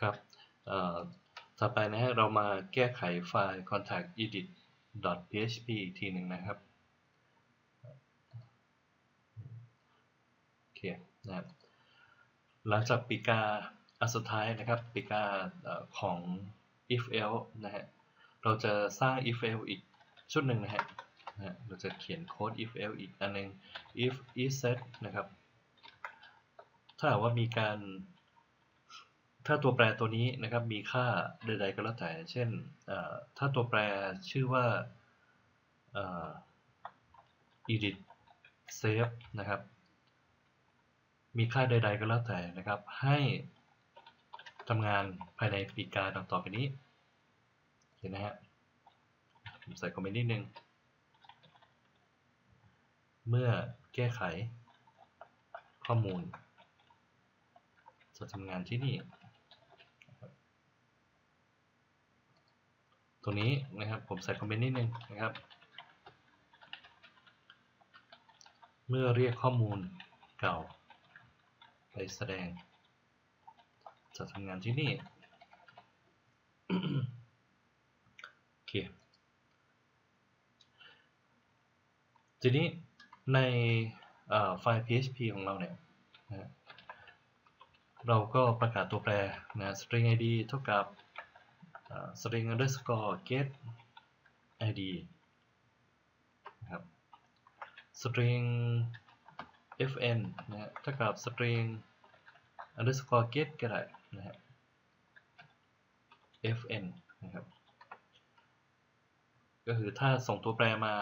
ครับต่อไปนะฮะเรามาแก้ไขไฟล์ contact edit php อีกทีหนึ่งนะครับโอเคนะครับหลังจากปีกาอันสุดท้ายนะครับปีกาของ if else นะฮะเราจะสร้าง if else อีกชุดหนึ่งนะฮะนะเราจะเขียนโค้ด if else อีกอันหนึง if is set นะครับ ถ้าว่ามีการ ถ้าตัวแปรตัวนี้นะครับมีค่าใดๆก็แล้วแต่ เช่นถ้าตัวแปรชื่อว่าอ่อ edit save นะครับ มีค่าใด ๆก็แล้วแต่นะครับ ให้ทำงานภายในปีกาดังต่อไปนี้ เห็นนะฮะผมใส่คอมเมนต์นิดนึง เมื่อแก้ไขข้อมูลจะทำงานที่นี่นะครับ ตรงนี้นะครับผมใส่คอมเมนต์นิดนึงนะครับ เมื่อเรียกข้อมูลเก่า ไปแสดง จะทำงานที่นี่โอเคทีนี้ในไฟล์ PHP ของเราเนี่ยนะเราก็ประกาศตัวแปรนะ string id เท่ากับ string underscore get id นะครับ string fn นะฮะเท่ากับ string underscore get ก็ได้นะฮะ fn นะครับ ก็คือถ้าส่งตัวแปรมา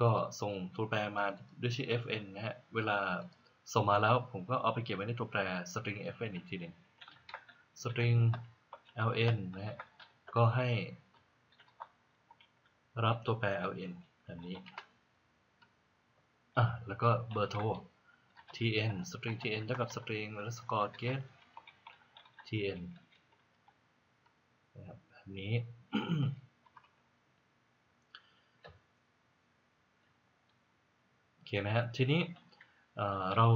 ก็ส่งตัวแปรมาด้วยชื่อ fn นะฮะ เวลาส่งมาแล้วผมก็เอาไปเก็บไว้ในตัวแปร string fn อีกทีหนึ่ง string ln นะฮะก็ให้รับตัวแปร ln แบบนี้อะแล้วก็เบอร์โทร tn string tn เท่ากับ string underscore get tn นะครับแบบนี้ โอเคนะฮะ ทีนี้เอ่อเรา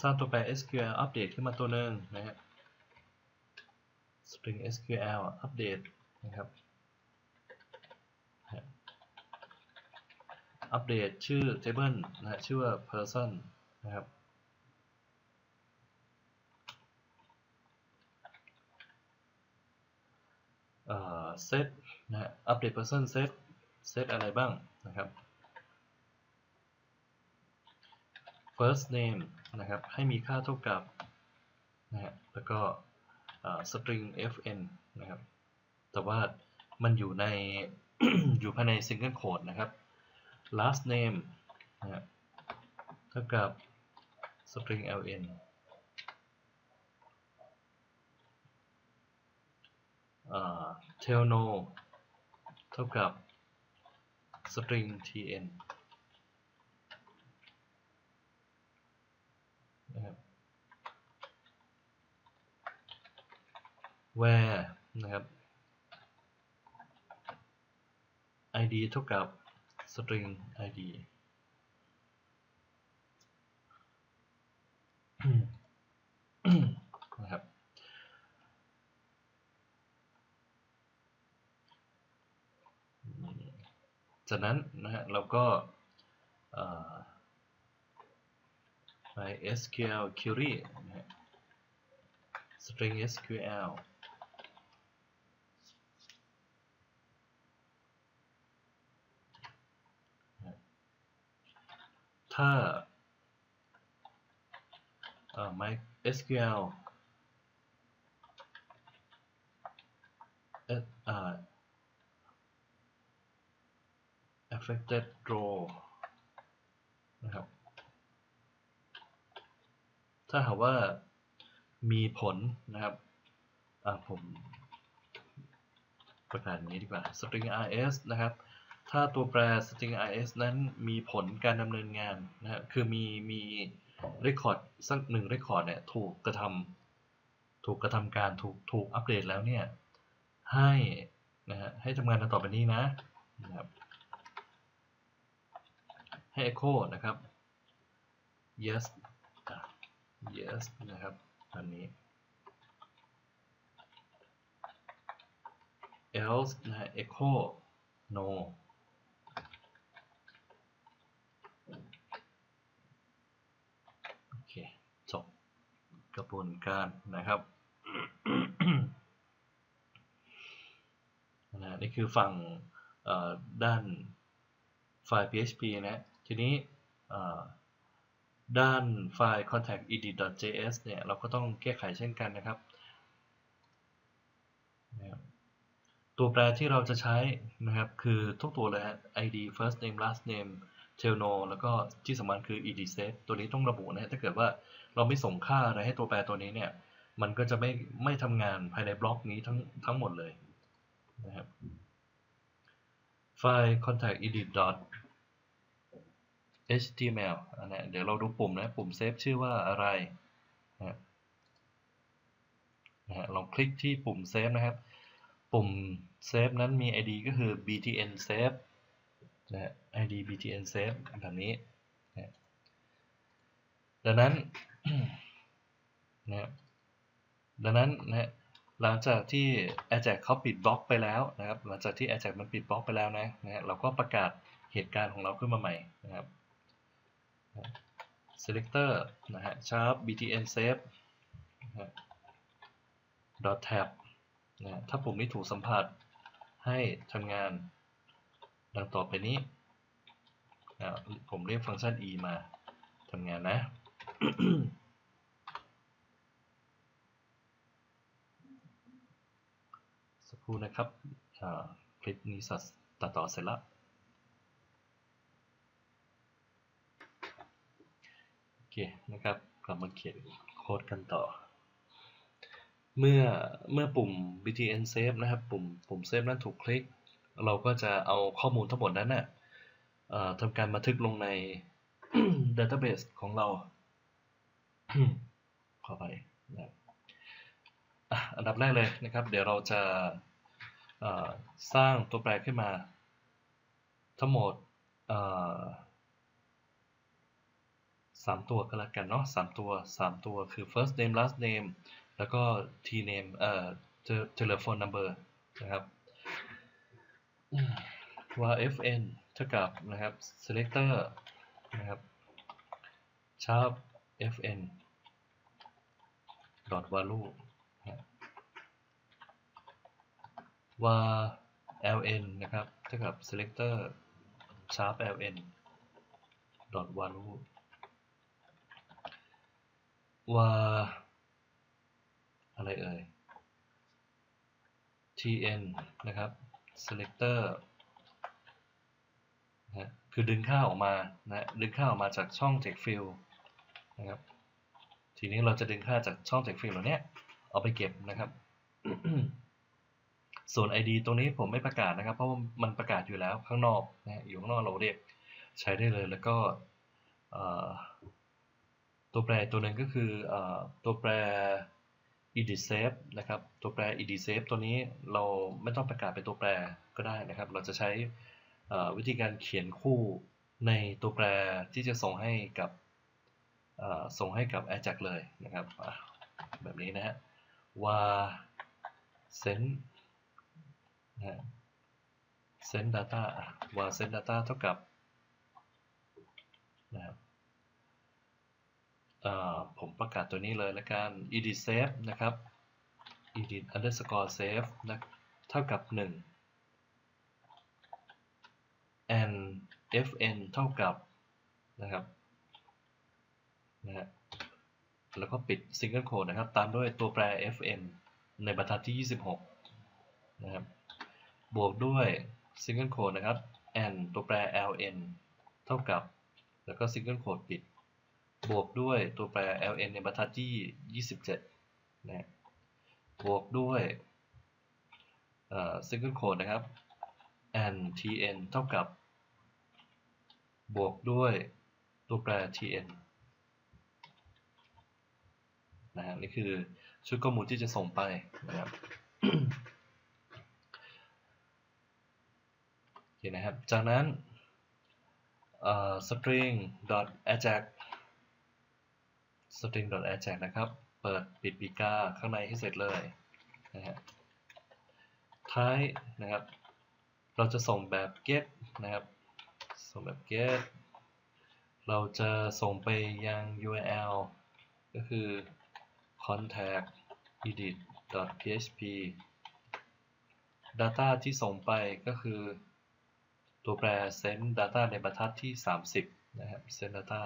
สร้างตัวแปร SQL อัปเดตขึ้นมาตัวหนึ่งนะฮะ string SQL อัปเดตนะครับอัปเดตชื่อ table นะชื่อว่า person นะครับเอ่อ set นะฮะอัปเดต person set set อะไรบ้างนะครับ first name นะครับ ให้มีค่าเท่ากับนะฮะแล้วก็ เอ่อ string fn นะครับ แต่ว่ามันอยู่ใน อยู่ภายใน single quote นะครับ last name นะเท่ากับ string ln เอ่อ tail no เท่ากับ string tn นะครับ where นะครับ id เท่ากับ string id นะครับ จากนั้นนะฮะเราก็ไป sql query นะฮะ string SQL ถ้า MySQL เอ่อ affected row นะครับ ถ้าหากว่ามีผลนะครับผมประกาศอย่างนี้ดีกว่า string rs นะครับ ถ้าตัวแปร string is นั้นมีผลการดำเนินงานนะคือมีมี record สักหนึ่ง record เนี่ยถูกกระทำถูกกระทำการถูกถูกอัปเดตแล้วเนี่ย ให้นะฮะให้ทำงานต่อไปนี้นะนะครับให้ echo นะครับ yes yes นะครับอันนี้ else นะ echo no เคจบกระบวนการนะครับนะนี่คือฝั่งด้านไฟล์ PHP นะทีนี้ด้านไฟล์ contact edit.js เนี่ยเราก็ต้องแก้ไขเช่นกันนะครับ ตัวแปรที่เราจะใช้นะครับคือทุกตัวเลย id first name last name tail no แล้วก็ที่สำคัญคือ ed set ตัวนี้ต้องระบุนะฮะถ้าเกิดว่าเราไม่ส่งค่าอะไรให้ตัวแปรตัวนี้เนี่ย มันก็จะไม่ไม่ทำงานภายในบล็อกนี้ทั้งทั้งหมดเลยนะครับไฟล์ contact edit dot html อันนี้เดี๋ยวเราดูปุ่มนะ ปุ่มเซฟชื่อว่าอะไรนะฮะนะฮะลองคลิกที่ปุ่มเซฟนะครับ ปุ่มเซฟนั้นมี id ก็คือ btn save นะ id btn save แบบนี้นะดังนั้นนะดังนั้นนะหลังจากที่ Ajax เขาปิดบล็อกไปแล้วนะครับ หลังจากที่ Ajax มันปิดบล็อกไปแล้วนะนะเราก็ประกาศเหตุการณ์ของเราขึ้นมาใหม่นะครับ selector นะฮะ sharp btn save นะฮะ dot tab นะถ้าปุ่มนี้ถูกสัมผัสให้ทำงาน ดังต่อไปนี้นะผมเรียกฟังก์ชัน e มาทำงานนะ สักครู่นะครับคลิปนี้สัตัดต่อเสร็จแล้วโอเคนะครับกลับมาเขียนโค้ดกันต่อ เมื่อเมื่อปุ่ม btn save นะครับ ปุ่มปุ่ม save นั้นถูกคลิก เราก็จะเอาข้อมูลทั้งหมดนั้นนะ่ะทำการบันทึกลงใน database ของเรา ขอไปนะอันดับแรกเลยนะครับ เดี๋ยวเราจะสร้างตัวแปรขึ้นมา ทั้งหมดสามตัวก็แล้วกันเนาะสามตัวสามตัวคือ first name last name แล้วก็ t name เอ่อ telephone number นะครับ var fn เท่ากับนะครับ selector นะครับ sharp fn dot value var ln นะครับ เท่ากับ selector sharp ln dot value var อะไรเอ่ย tn นะครับ selector นะคือดึงค่าออกมานะดึงค่าออกมาจากช่อง text field นะครับทีนี้เราจะดึงค่าจากช่อง text field เหล่านี้เอาไปเก็บนะครับ ส่วน ID ตรงนี้ผมไม่ประกาศนะครับ เพราะมันประกาศอยู่แล้วข้างนอกนะอยู่ข้างนอกเราเรียกใช้ได้เลยแล้วก็ตัวแปรตัวหนึ่งก็คือตัวแปร edit save นะครับ ตัวแปร edit save ตัวนี้เราไม่ต้องประกาศเป็นตัวแปร ก็ได้นะครับ เราจะใช้วิธีการเขียนคู่ในตัวแปรที่จะส่งให้กับส่งให้กับ Ajax เลยนะครับ แบบนี้นะฮะ var send นะ send data var send data เท่ากับนะครับผมประกาศตัวนี้เลยแล้วกัน edit save นะครับ edit underscore save นะเท่ากับ 1 and fn เท่ากับนะครับนะฮะแล้วก็ปิด single quote นะครับ ตามด้วยตัวแปร fn ในบรรทัดที่ 26 นะครับ บวกด้วย single quote นะครับ n ตัวแปร ln เท่ากับ แล้วก็ single quote ปิด บวกด้วยตัวแปร ln ในบรรทัดที่ 27 นะบวกด้วย single quote นะครับ n tn เท่ากับ บวกด้วยตัวแปร tn นะฮะนี่คือชุดข้อมูลที่จะส่งไปนะครับโอเคนะครับ จากนั้น string ajax string ajax นะครับ เปิดปิดปีกาข้างในให้เสร็จเลยนะฮะท้ายนะครับ เราจะส่งแบบ get นะครับ ส่งแบบ get เราจะส่งไปยัง URL ก็คือ contact edit php data ที่ส่งไปก็คือ ตัวแปร send data ในบรรทัดที่ 30 นะครับ send data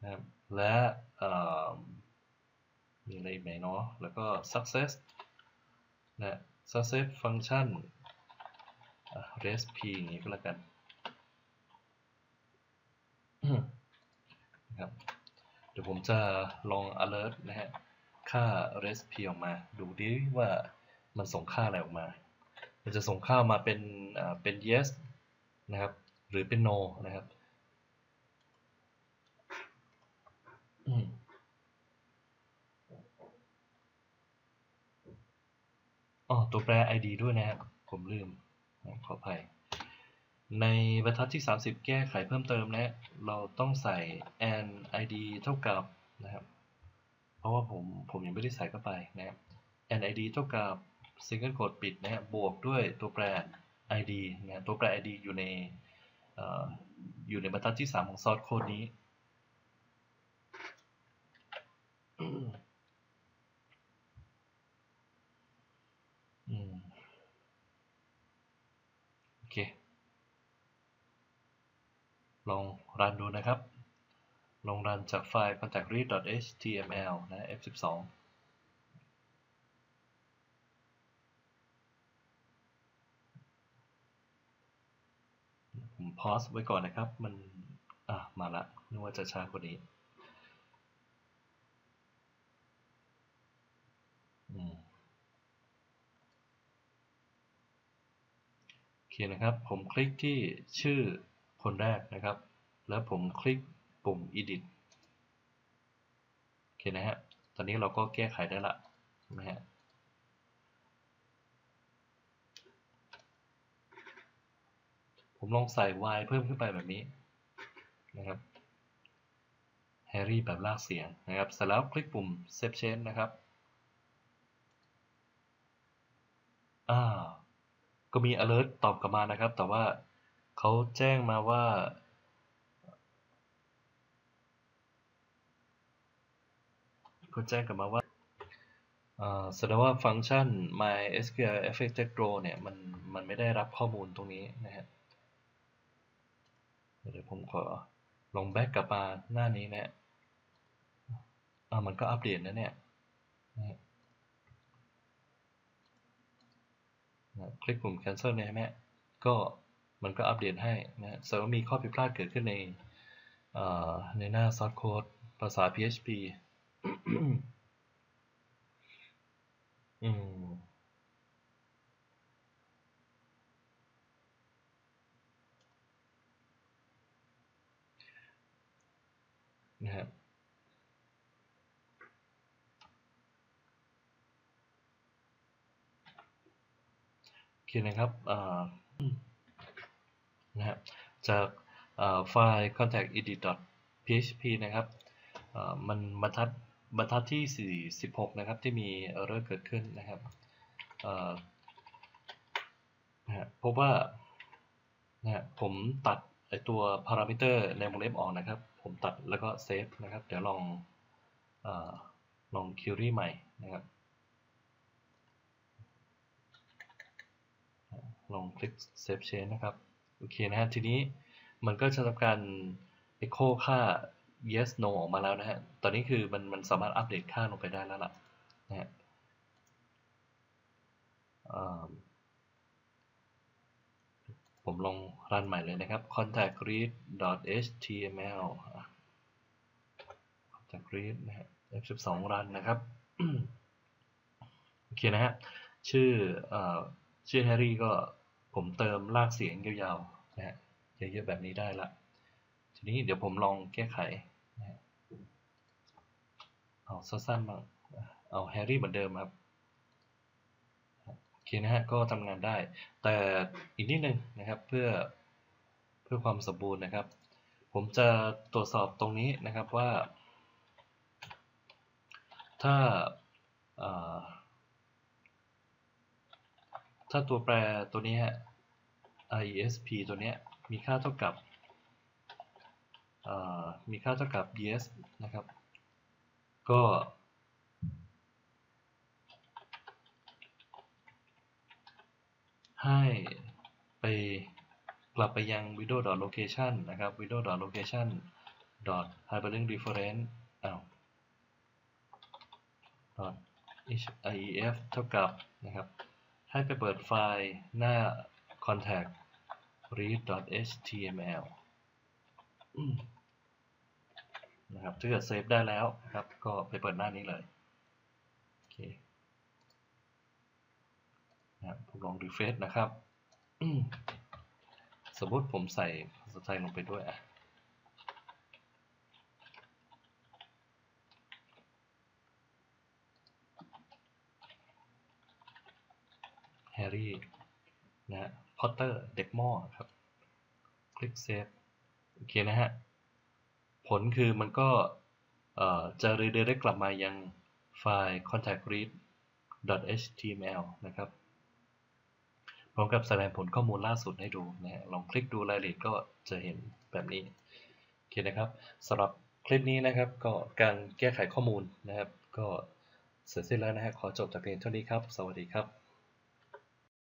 นะครับและมีอะไรไหมเนาะแล้วก็ success นะ success function resp อย่างนี้ก็แล้วกันนะครับเดี๋ยวผมจะลอง alert นะฮะ ค่า resp ออกมา ดูดิว่ามันส่งค่าอะไรออกมา มันจะส่งค่ามาเป็นเป็น yes นะครับ หรือเป็น no นะครับอ๋ อตัวแปร id ด้วยนะครับผมลืมขออภัย ในบรรทัดที่ 30 แก้ไขเพิ่มเติมนะ เราต้องใส่ and id เท่ากับนะครับ เพราะว่าผมผมยังไม่ได้ใส่เข้าไปนะครับ and id เท่ากับ single quote ปิดนะฮะบวกด้วยตัวแปร id นะตัวแปร id อยู่ในอยู่ในบรรทัดที่ 3 ของซอสโค้ดนี้โอเค ลองรันดูนะครับ ลองรันจากไฟล์ contact read.html นะ f12 ผมพอสไว้ก่อนนะครับ มัน อะ มาละนึกว่าจะช้ากว่านี้โอเคนะครับ ผมคลิกที่ชื่อ คนแรกนะครับ แล้วผมคลิกปุ่ม edit โอเคนะฮะ ตอนนี้เราก็แก้ไขได้ละนะฮะผมลองใส่ y เพิ่มขึ้นไปแบบนี้นะครับแฮร์รี่แบบลากเสียงนะครับ เสร็จแล้วคลิกปุ่ม save change นะครับอ่าก็มี alert ตอบกลับมานะครับ แต่ว่า เขาแจ้งมาว่า เขาแจ้งกลับมาว่าแสดงว่าฟังก์ชัน mysql affected row เนี่ย มัน มันไม่ได้รับข้อมูลตรงนี้นะฮะ เดี๋ยวผมขอลงแบ็กกลับมาหน้านี้นะอ่ามันก็อัปเดตนะเนี่ยนะคลิกปุ่ม cancel เนี่ยไหมก็ มันก็อัปเดตให้นะแสดงว่ามีข้อผิดพลาดเกิดขึ้นในในหน้า source code ภาษา PHP อืมนะครับโอเคนะครับนะครับ จากไฟล์ contact edit php นะครับมันบรรทัดบรรทัดที่ 46 นะครับ ที่มี error เกิดขึ้นนะครับพบว่านะผมตัดไอตัวพารามิเตอร์ในวงเล็บออกนะครับ ผมตัดแล้วก็เซฟนะครับ เดี๋ยวลองอลองคิวรี่ใหม่นะครับ ลองคลิก Save Change นะครับ โอเคนะฮะทีนี้มันก็จะทำการ Echo ค่า yes no ออกมาแล้วนะฮะ ตอนนี้คือมันมันสามารถอัปเดตค่าลงไปได้แล้วล่ะนะฮะผมลองรันใหม่เลยนะครับ contact read html contact read นะฮะ f12 รันนะครับ โอเคนะฮะ ชื่ออชื่อแฮร์รี่ก็ ผมเติมลากเสียงยาวๆนะฮะเยอะๆแบบนี้ได้ละทีนี้เดี๋ยวผมลองแก้ไขนะเอาสั้นๆบ้างเอาแฮร์รี่เหมือนเดิมครับโอเคนะฮะก็ทำงานได้ แต่อีกนิดนึงนะครับเพื่อเพื่อความสมบูรณ์นะครับ ผมจะตรวจสอบตรงนี้นะครับว่า ถ้า เอ่อ ถ้าตัวแปรตัวนี้ฮะ IESP ตัวนี้มีค่าเท่ากับมีค่าเท่ากับ yes นะครับ ก็ ให้ไปกลับไปยัง window.location นะครับ window.location hyperlink reference อ้าว .ief เท่ากับนะครับ ให้ไปเปิดไฟล์หน้า contact read.html นะครับถ้าเกิดเซฟได้แล้วนะครับ ก็ไปเปิดหน้านี้เลย โอเคนะครับผมลอง refresh นะครับ สมมติผมใส่ภาษาไทยลงไปด้วยอะ แฮร์รี่นะฮะพอตเตอร์เด็กหม้อครับ คลิกเซฟโอเคนะฮะ ผลคือมันก็เอ่อจะ redirect กลับมายังไฟล์ contact read html นะครับ พร้อมกับแสดงผลข้อมูลล่าสุดให้ดูนะฮะ ลองคลิกดูรายละเอียดก็จะเห็นแบบนี้ โอเคนะครับสำหรับคลิปนี้นะครับ ก็การแก้ไขข้อมูลนะครับ ก็เสร็จสิ้นแล้วนะฮะ ขอจบแต่เพียงเท่านี้ครับ สวัสดีครับ